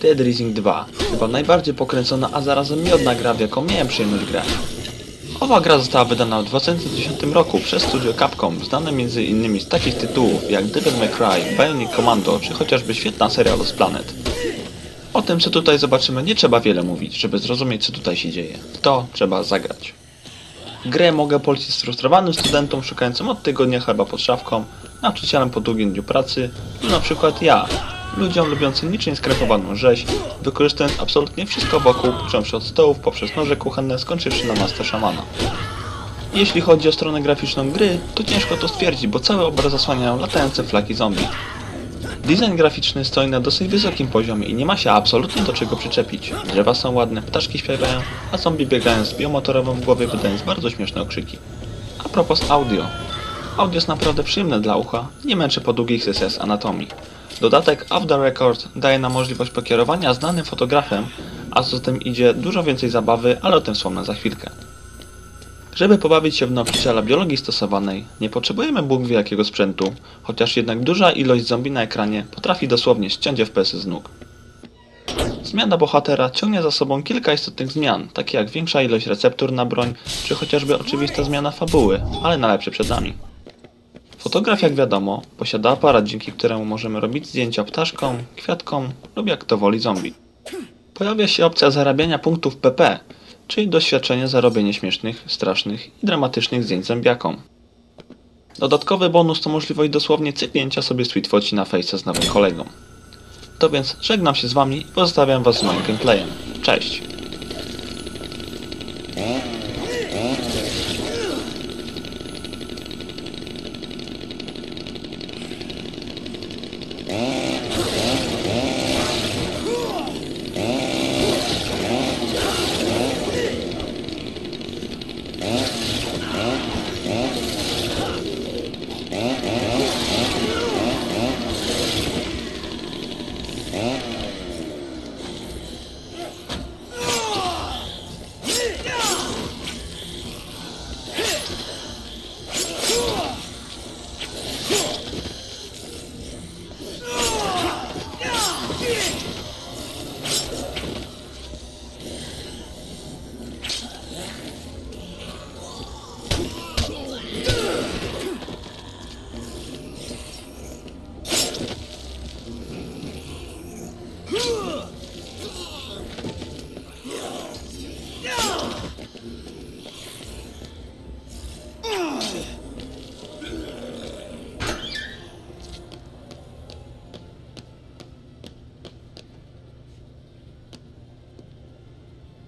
Dead Rising 2. Chyba najbardziej pokręcona, a zarazem miodna gra, w jaką miałem przyjemność grać. Owa gra została wydana w 2010 roku przez studio Capcom, znane m.in. z takich tytułów jak Devil May Cry, Bionic Commando czy chociażby świetna seria Lost Planet. O tym co tutaj zobaczymy nie trzeba wiele mówić, żeby zrozumieć co tutaj się dzieje. To trzeba zagrać. Grę mogę polecić sfrustrowanym studentom szukającym od tygodnia chleba pod szafką, nauczycielem po długim dniu pracy, no na przykład ja, ludziom lubiącym niczym skrepowaną rzeź, wykorzystując absolutnie wszystko wokół, począwszy od stołów, poprzez noże kuchenne, skończywszy na masce szamana. Jeśli chodzi o stronę graficzną gry, to ciężko to stwierdzić, bo cały obraz zasłaniają latające flaki zombie. Design graficzny stoi na dosyć wysokim poziomie i nie ma się absolutnie do czego przyczepić. Drzewa są ładne, ptaszki śpiewają, a zombie biegają z biomotorową w głowie wydając bardzo śmieszne okrzyki. A propos audio. Audio jest naprawdę przyjemne dla ucha, nie męczy po długich sesjach anatomii. Dodatek the Record daje nam możliwość pokierowania znanym fotografem, a co za tym idzie dużo więcej zabawy, ale o tym wspomnę za chwilkę. Żeby pobawić się w nauczyciela biologii stosowanej, nie potrzebujemy Bóg wie jakiego sprzętu, chociaż jednak duża ilość zombie na ekranie potrafi dosłownie ściąć FPS z nóg. Zmiana bohatera ciągnie za sobą kilka istotnych zmian, takie jak większa ilość receptur na broń, czy chociażby oczywista zmiana fabuły, ale na lepsze przed nami. Fotograf, jak wiadomo, posiada aparat, dzięki któremu możemy robić zdjęcia ptaszkom, kwiatkom lub jak to woli zombie. Pojawia się opcja zarabiania punktów PP, czyli doświadczenie za robienie śmiesznych, strasznych i dramatycznych zdjęć zębiakom. Dodatkowy bonus to możliwość dosłownie cypnięcia sobie sweetfoci na fejce z nowym kolegą. To więc żegnam się z wami i pozostawiam was z moim gameplayem. Cześć! Mm-hmm.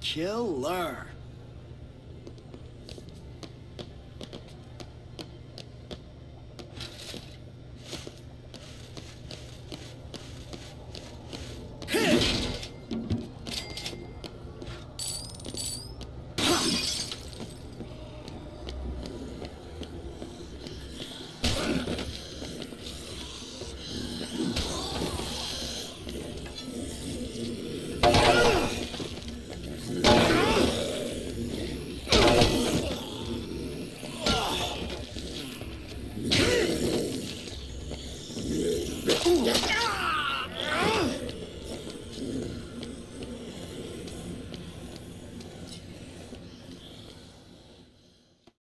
Killer.